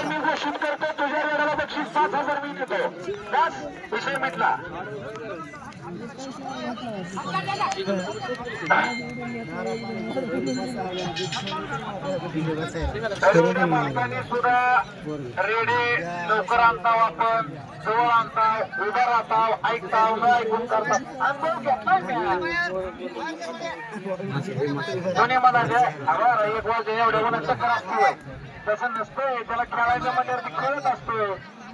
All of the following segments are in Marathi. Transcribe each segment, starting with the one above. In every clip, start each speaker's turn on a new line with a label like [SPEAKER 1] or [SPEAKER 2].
[SPEAKER 1] मी घोषित करतो तुझ्या वेळेला बक्षीस पाच हजार मी देतो. बस विषय म्हटला मालकांनी सुद्धा रेडे लवकर आणताव आपण जवळ आणताव उभा राहताव ऐकताव न ऐकून करताव अनुभव दोन्ही हवा एक वाजे एवढ्या उन्हात चक्कर असते तसं नसतोय त्याला खेळायचं म्हणजे खेळत असतोय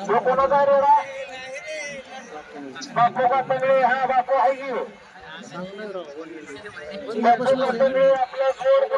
[SPEAKER 1] तो कोणाचा बापू का सगळे हा बापू आहे की बापू का जोड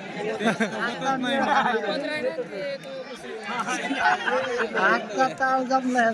[SPEAKER 2] आजचा ताव जमणार